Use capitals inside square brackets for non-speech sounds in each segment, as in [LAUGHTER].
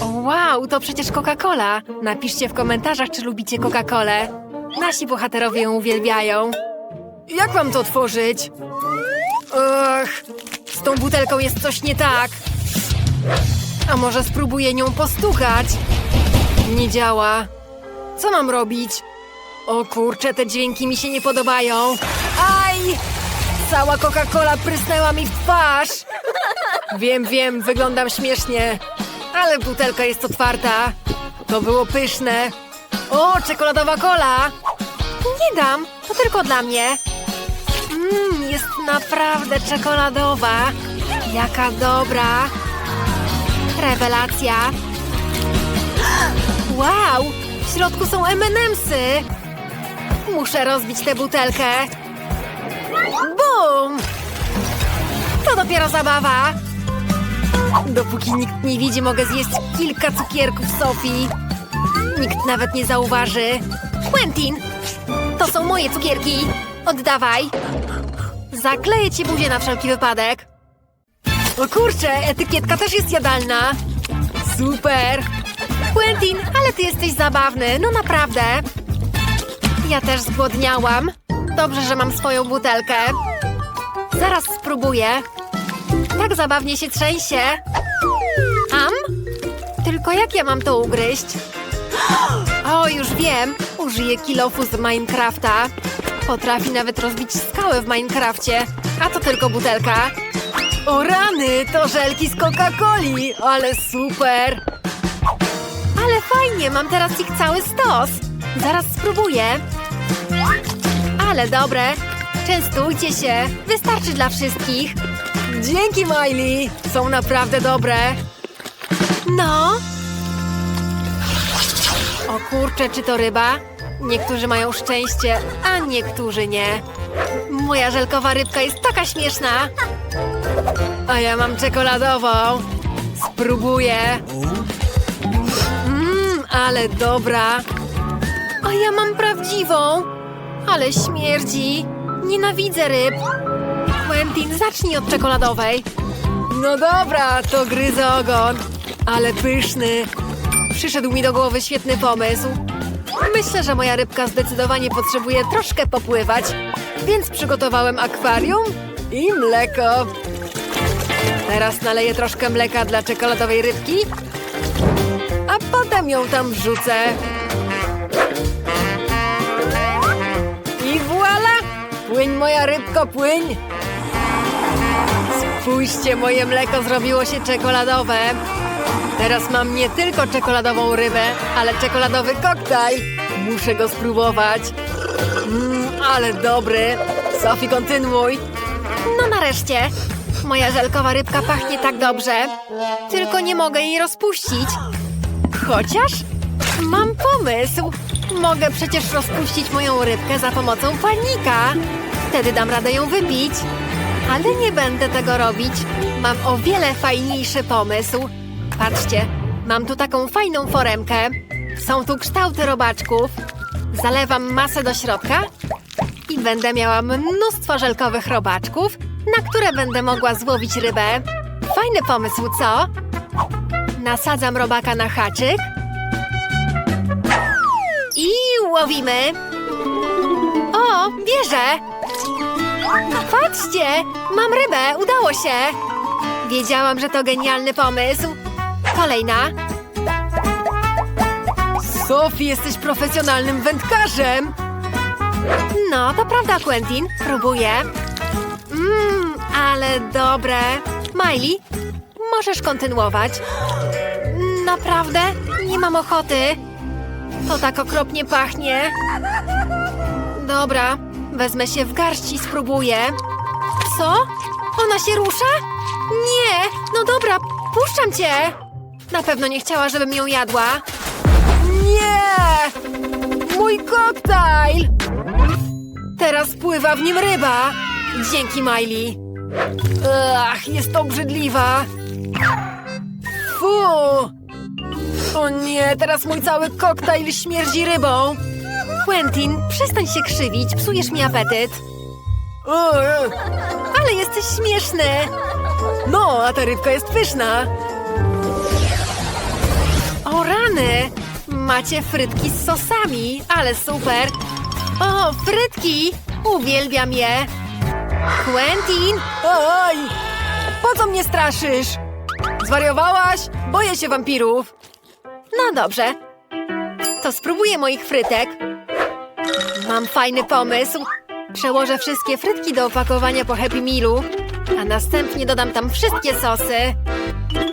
O, wow, to przecież Coca-Cola. Napiszcie w komentarzach, czy lubicie Coca-Colę. Nasi bohaterowie ją uwielbiają. Jak mam to otworzyć? Ach, z tą butelką jest coś nie tak. A może spróbuję nią postukać? Nie działa. Co mam robić? O kurczę, te dźwięki mi się nie podobają. Aj! Cała Coca-Cola prysnęła mi w twarz. Wiem, wiem, wyglądam śmiesznie, ale butelka jest otwarta. To było pyszne. O, czekoladowa kola! Nie dam, to tylko dla mnie. Mmm, jest naprawdę czekoladowa. Jaka dobra. Rewelacja. Wow, w środku są M&M'sy. Muszę rozbić tę butelkę. Bum! To dopiero zabawa. Dopóki nikt nie widzi, mogę zjeść kilka cukierków Sofii. Nikt nawet nie zauważy. Quentin, to są moje cukierki. Oddawaj. Zakleję ci buzię na wszelki wypadek. O kurczę, etykietka też jest jadalna. Super. Quentin, ale ty jesteś zabawny, no naprawdę. Ja też zgłodniałam. Dobrze, że mam swoją butelkę. Zaraz spróbuję. Tak zabawnie się trzęsie. Am? Tylko jak ja mam to ugryźć? [GASPS] O, już wiem. Użyję kilofu z Minecrafta. Potrafi nawet rozbić skałę w Minecrafcie. A to tylko butelka. O rany, to żelki z Coca-Coli. Ale super. Ale fajnie, mam teraz ich cały stos. Zaraz spróbuję. Ale dobre. Częstujcie się. Wystarczy dla wszystkich. Dzięki, Miley. Są naprawdę dobre. No. O kurczę, czy to ryba? Niektórzy mają szczęście, a niektórzy nie. Moja żelkowa rybka jest taka śmieszna. A ja mam czekoladową. Spróbuję. Mmm, ale dobra. A ja mam prawdziwą. Ale śmierdzi. Nienawidzę ryb. Quentin, zacznij od czekoladowej. No dobra, to gryzę ogon. Ale pyszny. Przyszedł mi do głowy świetny pomysł. Myślę, że moja rybka zdecydowanie potrzebuje troszkę popływać, więc przygotowałem akwarium i mleko. Teraz naleję troszkę mleka dla czekoladowej rybki, a potem ją tam wrzucę. I voila! Płyń moja rybko, płyń! Spójrzcie, moje mleko zrobiło się czekoladowe. Teraz mam nie tylko czekoladową rybę, ale czekoladowy koktajl. Muszę go spróbować. Mmm, ale dobry. Sophie, kontynuuj. No nareszcie. Moja żelkowa rybka pachnie tak dobrze. Tylko nie mogę jej rozpuścić. Chociaż mam pomysł. Mogę przecież rozpuścić moją rybkę za pomocą panika. Wtedy dam radę ją wypić. Ale nie będę tego robić. Mam o wiele fajniejszy pomysł. Patrzcie, mam tu taką fajną foremkę. Są tu kształty robaczków. Zalewam masę do środka i będę miała mnóstwo żelkowych robaczków, na które będę mogła złowić rybę. Fajny pomysł, co? Nasadzam robaka na haczyk i łowimy. O, bierze! Patrzcie, mam rybę, udało się! Wiedziałam, że to genialny pomysł. Kolejna. Sophie, jesteś profesjonalnym wędkarzem. No, to prawda, Quentin. Próbuję. Mmm, ale dobre. Miley, możesz kontynuować. Naprawdę? Nie mam ochoty. To tak okropnie pachnie. Dobra, wezmę się w garść i spróbuję. Co? Ona się rusza? Nie! No dobra, puszczam cię! Na pewno nie chciała, żebym ją jadła. Nie! Mój koktajl! Teraz pływa w nim ryba. Dzięki, Miley. Ach, jest obrzydliwa. Fu! O nie, teraz mój cały koktajl śmierdzi rybą. Quentin, przestań się krzywić, psujesz mi apetyt. Ale jesteś śmieszny. No, a ta rybka jest pyszna. rany! Macie frytki z sosami, ale super! O, frytki! Uwielbiam je! Quentin! Oj! Po co mnie straszysz? Zwariowałaś? Boję się wampirów. No dobrze. To spróbuję moich frytek. Mam fajny pomysł. Przełożę wszystkie frytki do opakowania po Happy Mealu, a następnie dodam tam wszystkie sosy.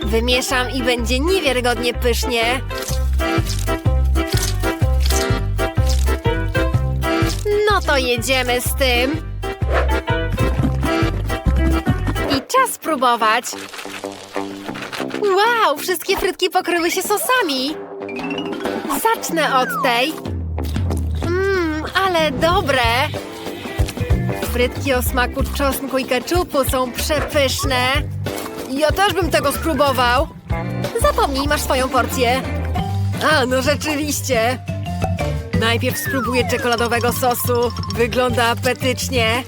Wymieszam i będzie niewiarygodnie pysznie. No to jedziemy z tym. I czas spróbować. Wow, wszystkie frytki pokryły się sosami. Zacznę od tej. Ale dobre. Frytki o smaku czosnku i keczupu są przepyszne. Ja też bym tego spróbował. Zapomnij, masz swoją porcję. A, no rzeczywiście. Najpierw spróbuję czekoladowego sosu. Wygląda apetycznie.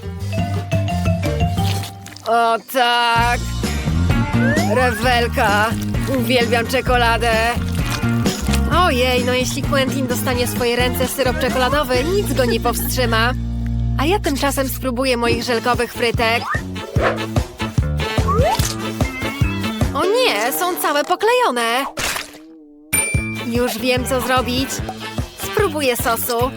O tak. Rewelka. Uwielbiam czekoladę. Ojej, no jeśli Quentin dostanie swoje ręce syrop czekoladowy, nic go nie powstrzyma. A ja tymczasem spróbuję moich żelkowych frytek. O nie, są całe poklejone. Już wiem, co zrobić. Spróbuję sosu.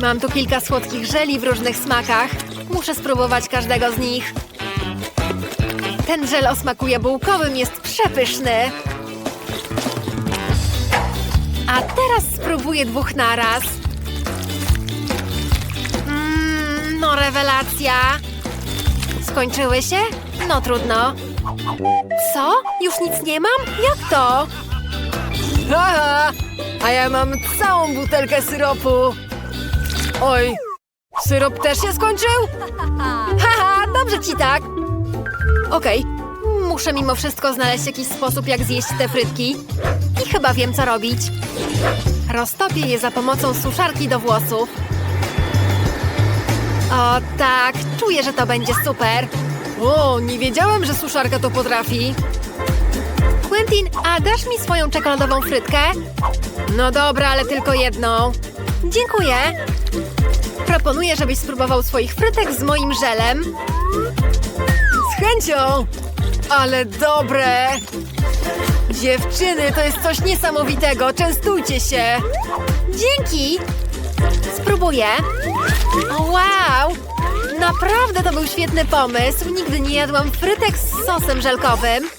Mam tu kilka słodkich żeli w różnych smakach. Muszę spróbować każdego z nich. Ten żel o smaku jabłkowym jest przepyszny. A teraz spróbuję dwóch naraz. Mmm, no rewelacja. Skończyły się? No trudno. Co? Już nic nie mam? Jak to? Haha, a ja mam całą butelkę syropu. Oj, syrop też się skończył? Haha, dobrze ci tak. Okej, muszę mimo wszystko znaleźć jakiś sposób, jak zjeść te frytki. I chyba wiem, co robić. Roztopię je za pomocą suszarki do włosów. O tak, czuję, że to będzie super. O, nie wiedziałem, że suszarka to potrafi. Quentin, a dasz mi swoją czekoladową frytkę? No dobra, ale tylko jedną. Dziękuję. Proponuję, żebyś spróbował swoich frytek z moim żelem. Z chęcią! Ale dobre! Dziewczyny, to jest coś niesamowitego. Częstujcie się. Dzięki! Spróbuję. Wow! Naprawdę to był świetny pomysł. Nigdy nie jadłam frytek z sosem żelkowym.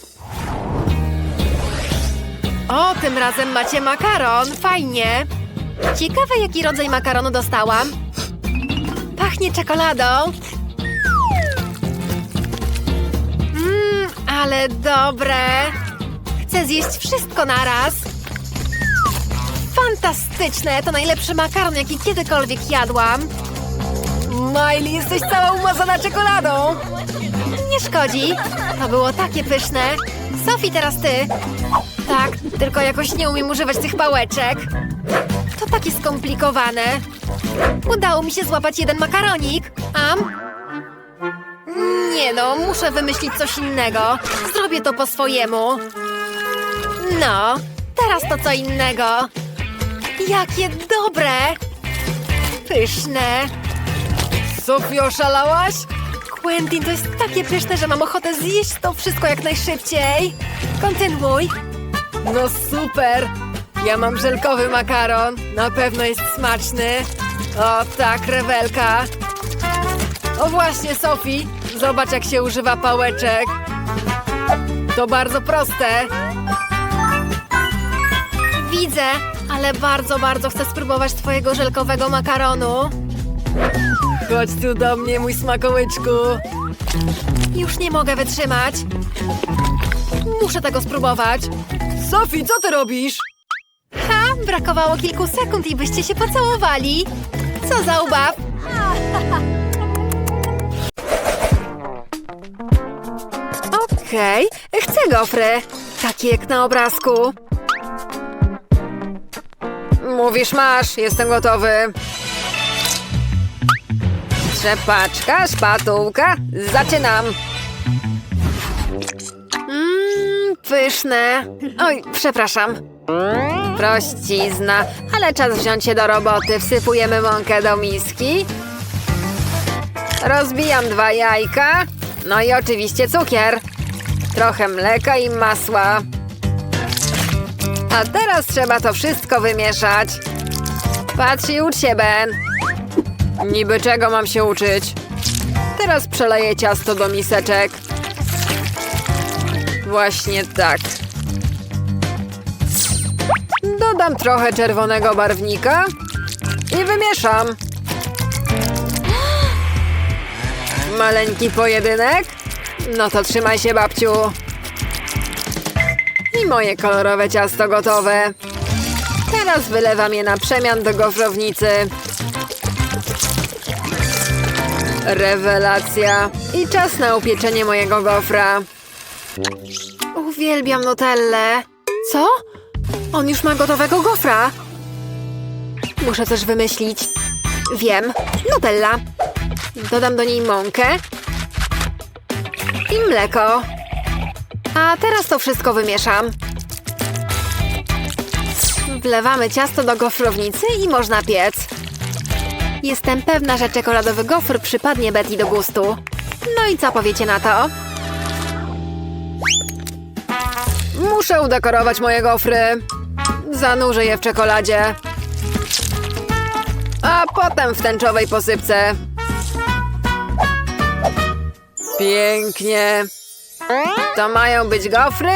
O, tym razem macie makaron. Fajnie. Ciekawe, jaki rodzaj makaronu dostałam. Pachnie czekoladą. Mmm, ale dobre. Chcę zjeść wszystko naraz. Fantastyczne! To najlepszy makaron, jaki kiedykolwiek jadłam. Miley, jesteś cała umazana czekoladą. Nie szkodzi. To było takie pyszne. Sophie, teraz ty. Tak, tylko jakoś nie umiem używać tych pałeczek. To takie skomplikowane. Udało mi się złapać jeden makaronik. Am? Nie no, muszę wymyślić coś innego. Zrobię to po swojemu. No, teraz to co innego. Jakie dobre! Pyszne. Sofio, oszalałaś? Quentin, to jest takie pyszne, że mam ochotę zjeść to wszystko jak najszybciej. Kontynuuj. No super! Ja mam żelkowy makaron. Na pewno jest smaczny. O tak, rewelka. O właśnie, Sofii. Zobacz, jak się używa pałeczek. To bardzo proste. Widzę, ale bardzo, bardzo chcę spróbować twojego żelkowego makaronu. Chodź tu do mnie, mój smakołyczku. Już nie mogę wytrzymać. Muszę tego spróbować. Sophie, co ty robisz? Ha, brakowało kilku sekund i byście się pocałowali. Co za ubaw. Okej, chcę gofry. Takie jak na obrazku. Mówisz masz, jestem gotowy. Trzepaczka, szpatułka, zaczynam. Mmm, pyszne. Oj, przepraszam. Prościzna, ale czas wziąć się do roboty. Wsypujemy mąkę do miski. Rozbijam dwa jajka. No i oczywiście cukier. Trochę mleka i masła. A teraz trzeba to wszystko wymieszać. Patrz i ucz się, Ben. Niby czego mam się uczyć? Teraz przeleję ciasto do miseczek. Właśnie tak. Dodam trochę czerwonego barwnika i wymieszam. Maleńki pojedynek? No to trzymaj się, babciu. Moje kolorowe ciasto gotowe. Teraz wylewam je na przemian do gofrownicy. Rewelacja. I czas na upieczenie mojego gofra. Uwielbiam Nutellę. Co? On już ma gotowego gofra. Muszę coś wymyślić. Wiem. Nutella. Dodam do niej mąkę. I mleko. A teraz to wszystko wymieszam. Wlewamy ciasto do gofrownicy i można piec. Jestem pewna, że czekoladowy gofr przypadnie Betty do gustu. No i co powiecie na to? Muszę udekorować moje gofry. Zanurzę je w czekoladzie. A potem w tęczowej posypce. Pięknie. To mają być gofry?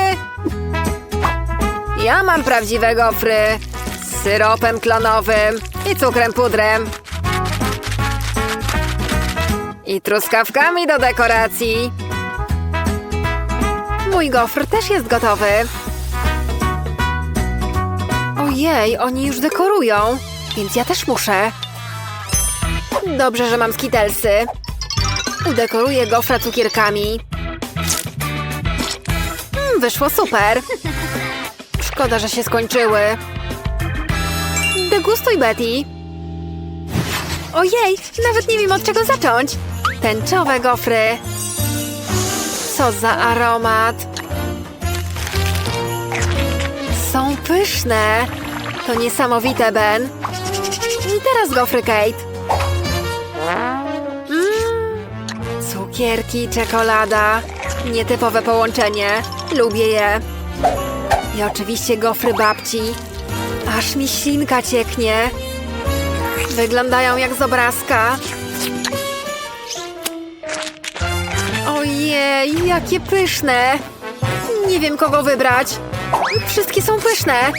Ja mam prawdziwe gofry. Z syropem klonowym i cukrem pudrem. I truskawkami do dekoracji. Mój gofr też jest gotowy. Ojej, oni już dekorują, więc ja też muszę. Dobrze, że mam skitelsy. Udekoruję gofra cukierkami. Mm, wyszło super. Szkoda, że się skończyły. Degustuj, Betty. Ojej, nawet nie wiem od czego zacząć. Tęczowe gofry. Co za aromat. Są pyszne. To niesamowite, Ben. I teraz gofry, Kate. Mmm, cukierki, czekolada. Nietypowe połączenie. Lubię je. I oczywiście gofry babci. Aż mi ślinka cieknie. Wyglądają jak z obrazka. Ojej, jakie pyszne! Nie wiem, kogo wybrać. Wszystkie są pyszne.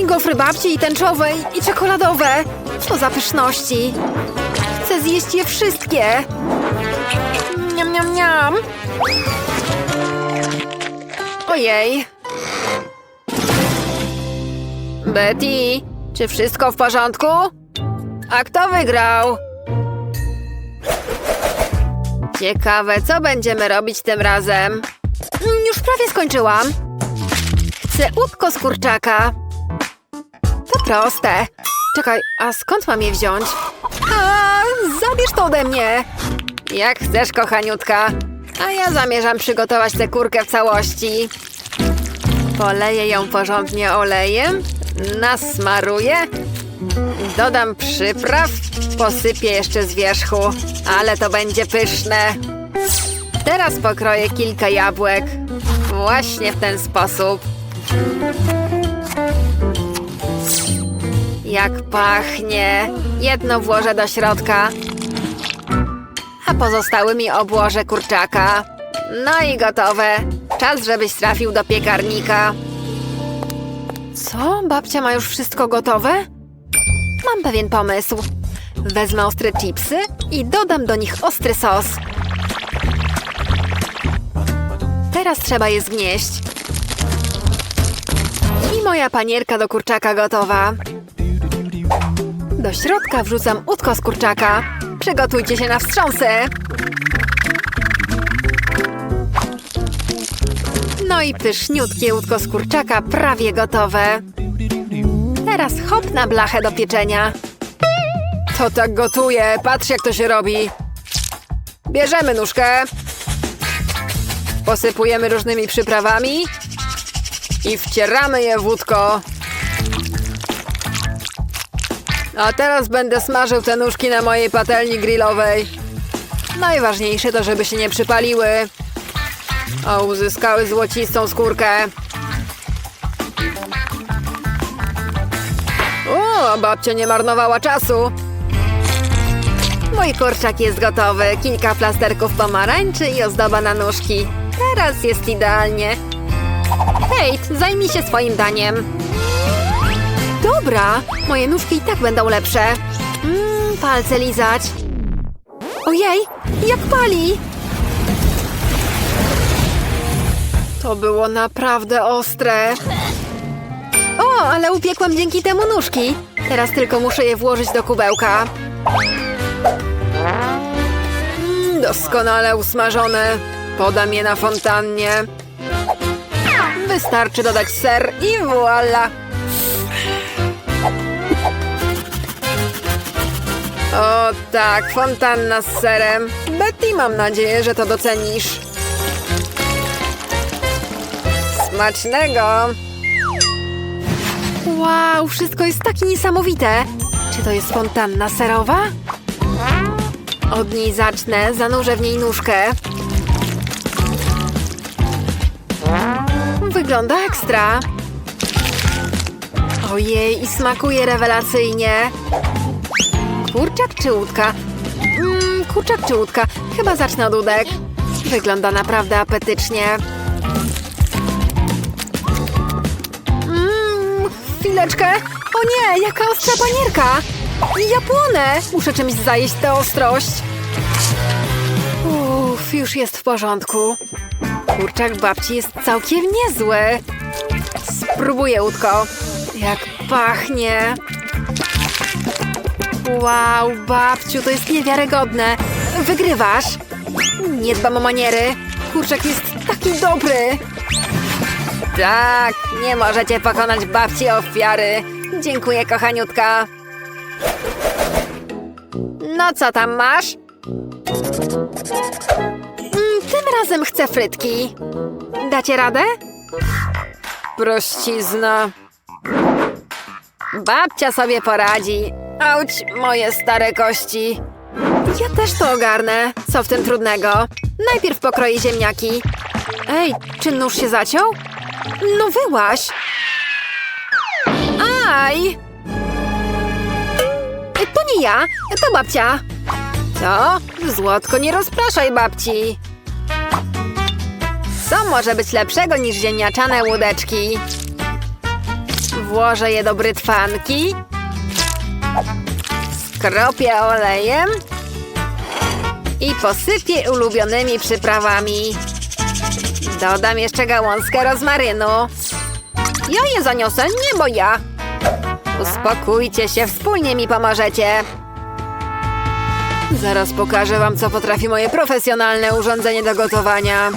I gofry babci, i tęczowe, i czekoladowe. Co za pyszności. Chcę zjeść je wszystkie. Niam, niam, niam. Ojej. Betty, czy wszystko w porządku? A kto wygrał? Ciekawe, co będziemy robić tym razem? Mm, Już prawie skończyłam. Chcę łódko z kurczaka. To proste. Czekaj, a skąd mam je wziąć? A, zabierz to ode mnie. Jak chcesz, kochaniutka. A ja zamierzam przygotować tę kurkę w całości. Poleję ją porządnie olejem, nasmaruję, dodam przypraw, posypię jeszcze z wierzchu, ale to będzie pyszne. Teraz pokroję kilka jabłek. Właśnie w ten sposób. Jak pachnie. Jedno włożę do środka, a pozostałymi obłożę kurczaka. No i gotowe. Czas, żebyś trafił do piekarnika. Co? Babcia ma już wszystko gotowe? Mam pewien pomysł. Wezmę ostre chipsy i dodam do nich ostry sos. Teraz trzeba je zgnieść. I moja panierka do kurczaka gotowa. Do środka wrzucam łódko z kurczaka. Przygotujcie się na wstrząsy. No i pyszniutkie łódko z kurczaka prawie gotowe. Teraz hop na blachę do pieczenia. To tak gotuje. Patrz jak to się robi. Bierzemy nóżkę. Posypujemy różnymi przyprawami. I wcieramy je w łódko. A teraz będę smażył te nóżki na mojej patelni grillowej. Najważniejsze to, żeby się nie przypaliły. A uzyskały złocistą skórkę. O, babcia nie marnowała czasu. Mój kurczak jest gotowy. Kilka plasterków pomarańczy i ozdoba na nóżki. Teraz jest idealnie. Kate, zajmij się swoim daniem. Dobra, moje nóżki i tak będą lepsze. Mmm, palce lizać. Ojej, jak pali! To było naprawdę ostre. O, ale upiekłam dzięki temu nóżki. Teraz tylko muszę je włożyć do kubełka. Mm, doskonale usmażone. Podam je na fontannie. Wystarczy dodać ser i voila! O tak, fontanna z serem. Betty, mam nadzieję, że to docenisz. Smacznego! Wow, wszystko jest takie niesamowite. Czy to jest fontanna serowa? Od niej zacznę, zanurzę w niej nóżkę. Wygląda ekstra. Ojej, i smakuje rewelacyjnie. Kurczak czy łódka? Mm, kurczak czy łódka? Chyba zacznę od udek. Wygląda naprawdę apetycznie. Mmm, chwileczkę. O nie, jaka ostra panierka. Ja płonę. Muszę czymś zajeść tę ostrość. Uff, już jest w porządku. Kurczak babci jest całkiem niezły. Spróbuję łódko. Jak pachnie. Wow, babciu, to jest niewiarygodne. Wygrywasz. Nie dbam o maniery. Kurczak jest taki dobry. Tak, nie możecie pokonać babci ofiary. Dziękuję, kochaniutka. No co tam masz? Mm, Tym razem chcę frytki. Dacie radę? Prościzna. Babcia sobie poradzi. Auć, moje stare kości. Ja też to ogarnę. Co w tym trudnego? Najpierw pokroję ziemniaki. Ej, czy nóż się zaciął? No wyłaś. Aj! To nie ja, to babcia. Co? Złotko, nie rozpraszaj babci. Co może być lepszego niż ziemniaczane łódeczki? Włożę je do brytwanki. Skropię olejem. I posypię ulubionymi przyprawami. Dodam jeszcze gałązkę rozmarynu. Ja je zaniosę, nie bo ja. Uspokójcie się, wspólnie mi pomożecie. Zaraz pokażę wam, co potrafi moje profesjonalne urządzenie do gotowania.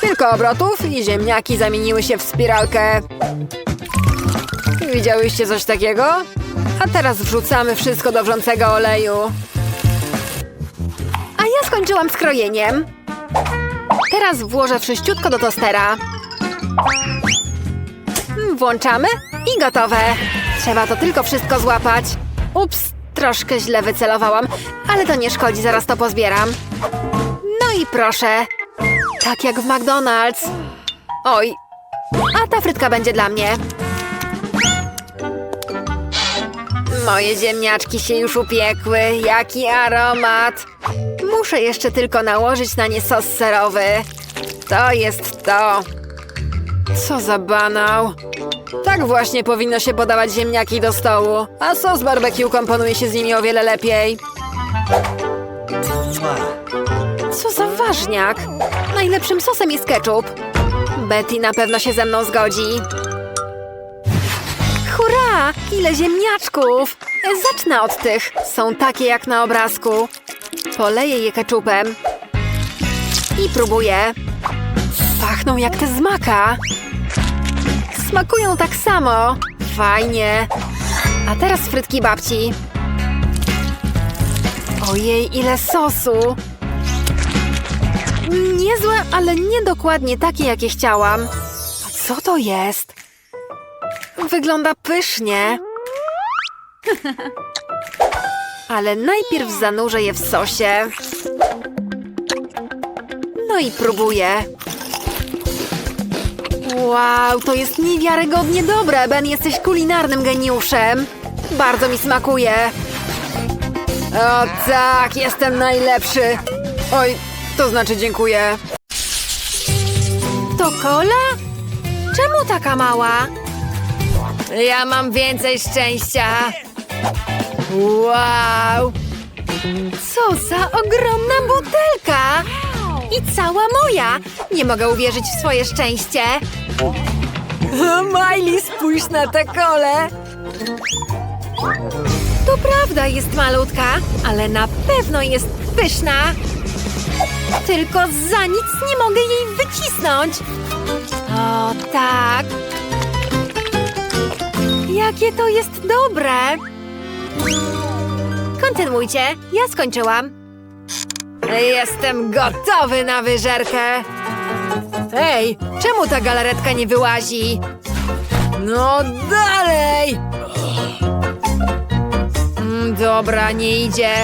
Kilka obrotów i ziemniaki zamieniły się w spiralkę. Widziałyście coś takiego? A teraz wrzucamy wszystko do wrzącego oleju. A ja skończyłam z krojeniem. Teraz włożę wszyściutko do tostera. Włączamy i gotowe. Trzeba to tylko wszystko złapać. Ups, troszkę źle wycelowałam, ale to nie szkodzi, zaraz to pozbieram. No i proszę. Tak jak w McDonald's. Oj, a ta frytka będzie dla mnie. Moje ziemniaczki się już upiekły. Jaki aromat! Muszę jeszcze tylko nałożyć na nie sos serowy. To jest to. Co za banał. Tak właśnie powinno się podawać ziemniaki do stołu, a sos barbecue komponuje się z nimi o wiele lepiej. Co za ważniak! Najlepszym sosem jest ketchup. Betty na pewno się ze mną zgodzi. Ile ziemniaczków! Zacznę od tych. Są takie jak na obrazku. Poleję je keczupem. I próbuję. Pachną jak te z maka. Smakują tak samo. Fajnie. A teraz frytki babci. Ojej, ile sosu. Niezłe, ale niedokładnie takie, jakie chciałam. Co to jest? Wygląda pysznie. Ale najpierw zanurzę je w sosie. No i próbuję. Wow, to jest niewiarygodnie dobre. Ben, jesteś kulinarnym geniuszem. Bardzo mi smakuje. O tak, jestem najlepszy. Oj, to znaczy dziękuję. To kola? Czemu taka mała? Ja mam więcej szczęścia. Wow! Co za ogromna butelka! I cała moja! Nie mogę uwierzyć w swoje szczęście. Miley, spójrz na tę kolę! To prawda, jest malutka, ale na pewno jest pyszna. Tylko za nic nie mogę jej wycisnąć. O, tak. Jakie to jest dobre! Kontynuujcie, ja skończyłam. Jestem gotowy na wyżerkę. Ej, czemu ta galaretka nie wyłazi? No dalej! Mm, dobra, nie idzie.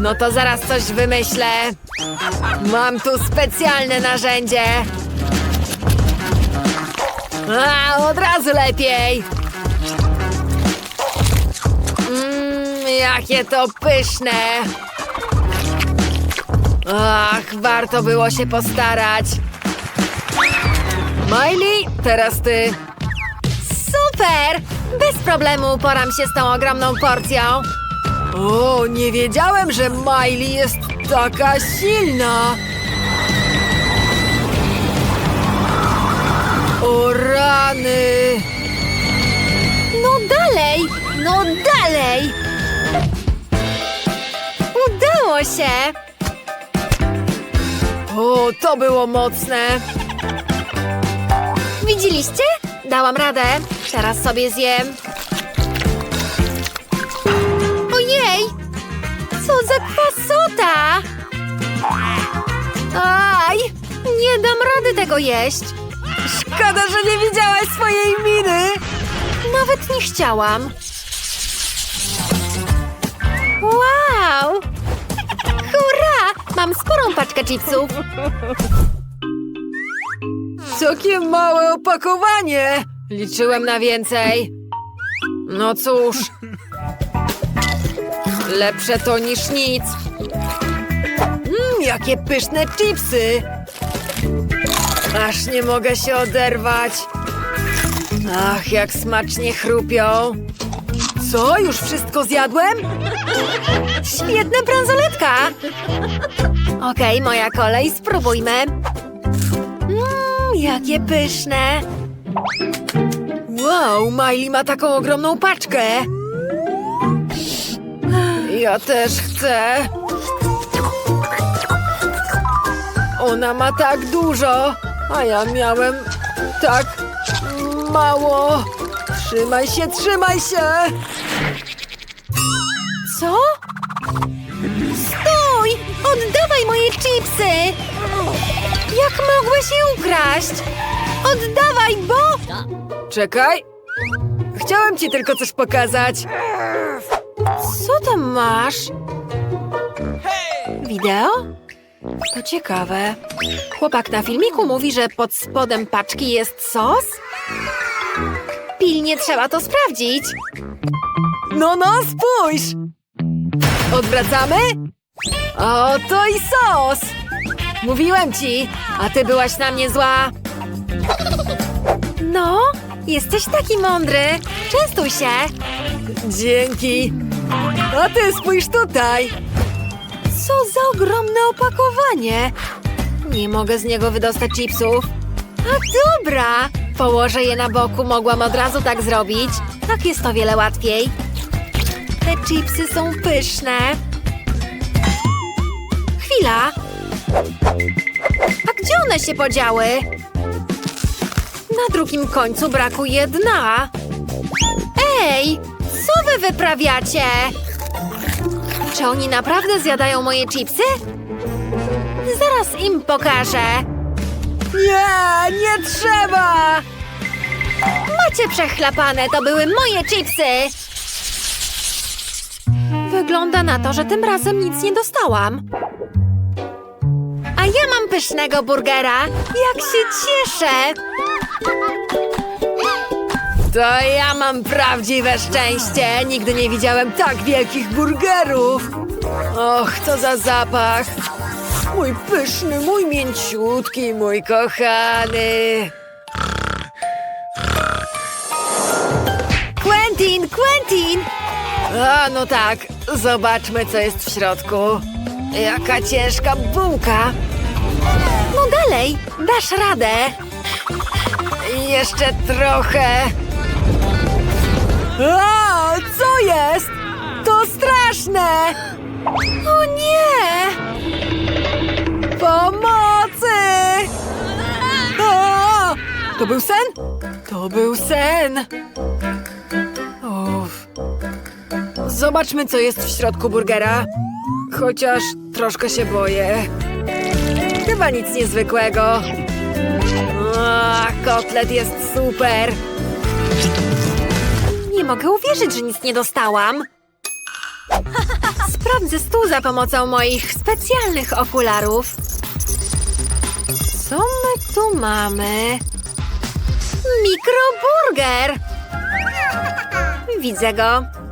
No to zaraz coś wymyślę. Mam tu specjalne narzędzie. A, od razu lepiej. Jakie to pyszne! Ach, warto było się postarać. Miley, teraz ty. Super! Bez problemu poram się z tą ogromną porcją. O, nie wiedziałem, że Miley jest taka silna. O rany! No dalej! No dalej! Udało się! O, to było mocne! Widzieliście? Dałam radę. Teraz sobie zjem. Ojej! Co za kwasota! Aj! Nie dam rady tego jeść. Szkoda, że nie widziałaś swojej miny. Nawet nie chciałam. Wow! [LAUGHS] Hurra! Mam sporą paczkę chipsów. Całkiem małe opakowanie. Liczyłem na więcej. No cóż. Lepsze to niż nic. Mmm, jakie pyszne chipsy. Aż nie mogę się oderwać. Ach, jak smacznie chrupią. Co? Już wszystko zjadłem? Świetna bransoletka! Okej, moja kolej, spróbujmy. Mmm, jakie pyszne! Wow, Miley ma taką ogromną paczkę! Ja też chcę! Ona ma tak dużo, a ja miałem tak mało. Trzymaj się, trzymaj się! Stój! Oddawaj moje chipsy! Jak mogłeś je ukraść? Oddawaj, bo... Czekaj. Chciałem ci tylko coś pokazać. Co tam masz? Wideo? To ciekawe. Chłopak na filmiku mówi, że pod spodem paczki jest sos? Pilnie trzeba to sprawdzić. No, no, spójrz! Odwracamy? Oto i sos! Mówiłem ci, a ty byłaś na mnie zła. No, jesteś taki mądry. Częstuj się. Dzięki. A ty spójrz tutaj. Co za ogromne opakowanie. Nie mogę z niego wydostać chipsów. A dobra, położę je na boku. Mogłam od razu tak zrobić. Tak jest o wiele łatwiej. Te chipsy są pyszne. Chwila. A gdzie one się podziały? Na drugim końcu brakuje dna. Ej, co wy wyprawiacie? Czy oni naprawdę zjadają moje chipsy? Zaraz im pokażę. Nie, nie trzeba! Macie przechlapane, to były moje chipsy! Wygląda na to, że tym razem nic nie dostałam. A ja mam pysznego burgera. Jak się cieszę! To ja mam prawdziwe szczęście. Nigdy nie widziałem tak wielkich burgerów. Och, co za zapach. Mój pyszny, mój mięciutki, mój kochany. Quentin, Quentin! A, no tak. Zobaczmy, co jest w środku. Jaka ciężka bułka. No dalej, dasz radę. Jeszcze trochę. A, co jest? To straszne! O nie! Pomocy! A, to był sen? To był sen. Zobaczmy, co jest w środku burgera. Chociaż troszkę się boję. Chyba nic niezwykłego. Kotlet jest super. Nie mogę uwierzyć, że nic nie dostałam. Sprawdzę stół za pomocą moich specjalnych okularów. Co my tu mamy? Mikroburger! Widzę go.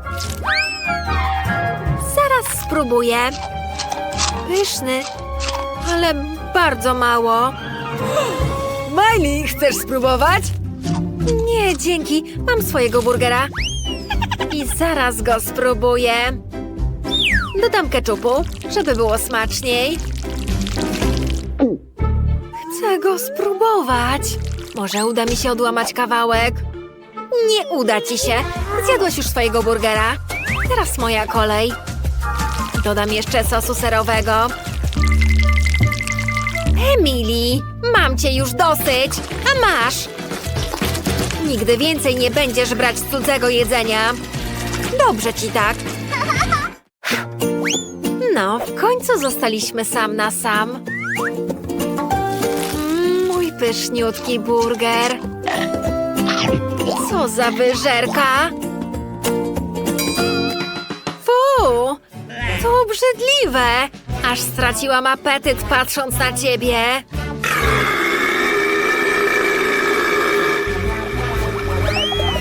Spróbuję. Pyszny, ale bardzo mało. Miley, chcesz spróbować? Nie, dzięki. Mam swojego burgera. I zaraz go spróbuję. Dodam keczupu, żeby było smaczniej. Chcę go spróbować. Może uda mi się odłamać kawałek. Nie uda ci się. Zjadłeś już swojego burgera. Teraz moja kolej. Dodam jeszcze sosu serowego. Emily, mam cię już dosyć. A masz. Nigdy więcej nie będziesz brać cudzego jedzenia. Dobrze ci tak. No, w końcu zostaliśmy sam na sam. Mm, Mój pyszniutki burger. Co za wyżerka! To obrzydliwe! Aż straciłam apetyt patrząc na ciebie.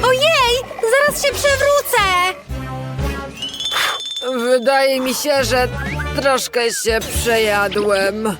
Ojej! Zaraz się przewrócę! Wydaje mi się, że troszkę się przejadłem.